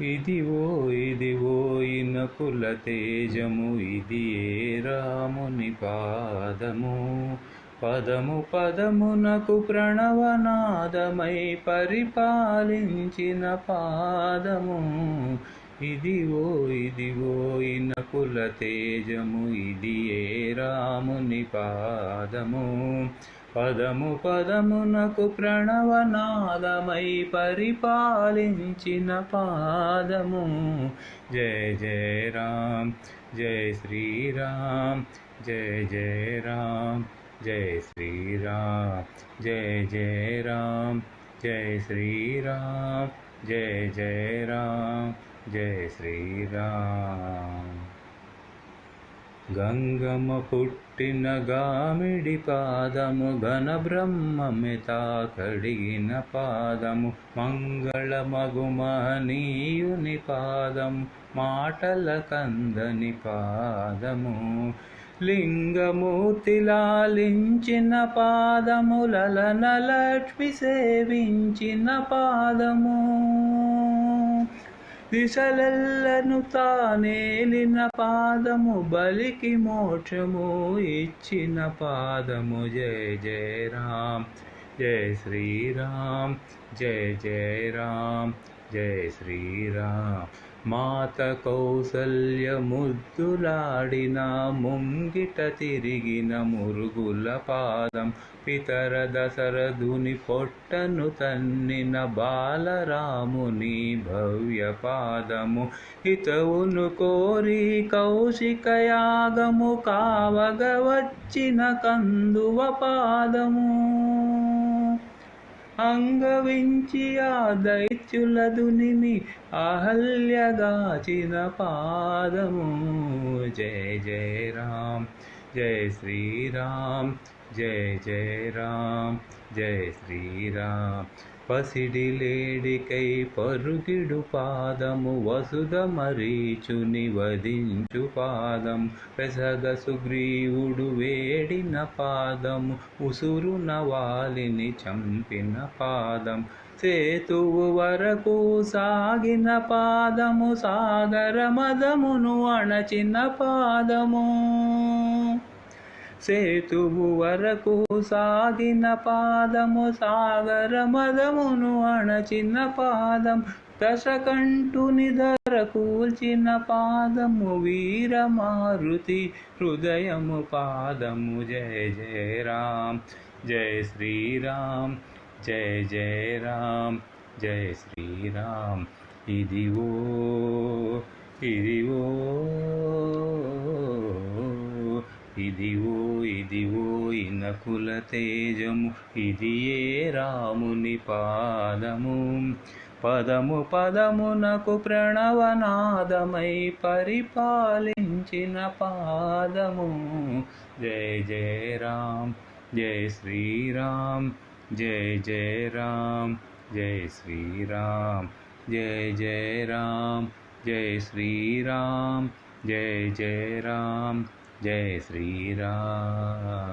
ఇదివో ఇదివో ఇనకుల తేజము ఇది ఏ రాముని పాదము. పదము పదమునకు ప్రణవనాదమై పరిపాలించిన పాదము. ఇదివో ఇదివో ఇనకుల తేజము ఇది ఏ రాముని పాదము. పదము పదమునకు ప్రణవనాదమై పరిపాలించిన పాదము. జయ జయ రామ్ జయ శ్రీరామ్ జయ జయ రామ్ జయ శ్రీరామ్ జయ జయ రామ్ జయ శ్రీరామ్ జయ జయ రామ్ జయ శ్రీరామ్ గంగమ పుట్టిన గామిడి పాదము ఘన బ్రహ్మమితా కడిగిన పాదము మంగళ మగుమనీయుని పాదము మాటల కందని పాదము లింగమూర్తి లాలించిన పాదములన లక్ష్మి సేవించిన పాదము. దిశలెల్లను తానేలిన పాదము బలికి మోక్షము ఇచ్చిన పాదము. జయ జయ రామ్ జయ శ్రీరామ్ జయ జయ రామ్ జయ శ్రీరామ్. మాత కౌసల్య ముద్దులాడిన ముంగిట తిరిగిన మురుగుల పాదం పితర దశరథుని పొట్టను తన్నిన బాలరాముని భవ్య పాదము. హితవును కోరి కౌశిక యాగము కావగ వచ్చిన కందువ పాదము. అంగవించి ఆ దైత్యుల దునిని అహల్యగాచిన పాదము. జయ జయ రామ్ జయ శ్రీరామ్ జయ జయ రామ్ జయ శ్రీరామ్. పసిడి లేడికై పరుగిడు పాదము వసుధ మరీచుని వధించు పాదం. పెసగ సుగ్రీవుడు వే వేడిన పాదము ఉసురున వాలిని చంపిన పాదం. సేతువు వరకు సాగిన పాదము సాగర మదమును అణచిన పాదము. సేతువు వరకు సాగిన పాదము సాగర మదమును అణచిన పాదం దశకంఠుని ధర కూల్చిన పాదము వీరమారుతి హృదయము పాదము. జయ జయ రామ్ జయ శ్రీరామ్ జయ జయ రామ్ జయ శ్రీరామ్. ఇదివో ఇదివో ఇదివో. ఇనకుల తేజము ఇది ఏ రాముని పాదము? పదము పదమునకు ప్రణవనాదమై పరిపాలించిన పాదము. జయ జయ రామ్ జయ శ్రీరామ్ జయ జయ రామ్ జయ శ్రీరామ్ జయ జయ రామ్ జయ శ్రీరామ్ జయ జయ రామ్ జయ శ్రీరామ్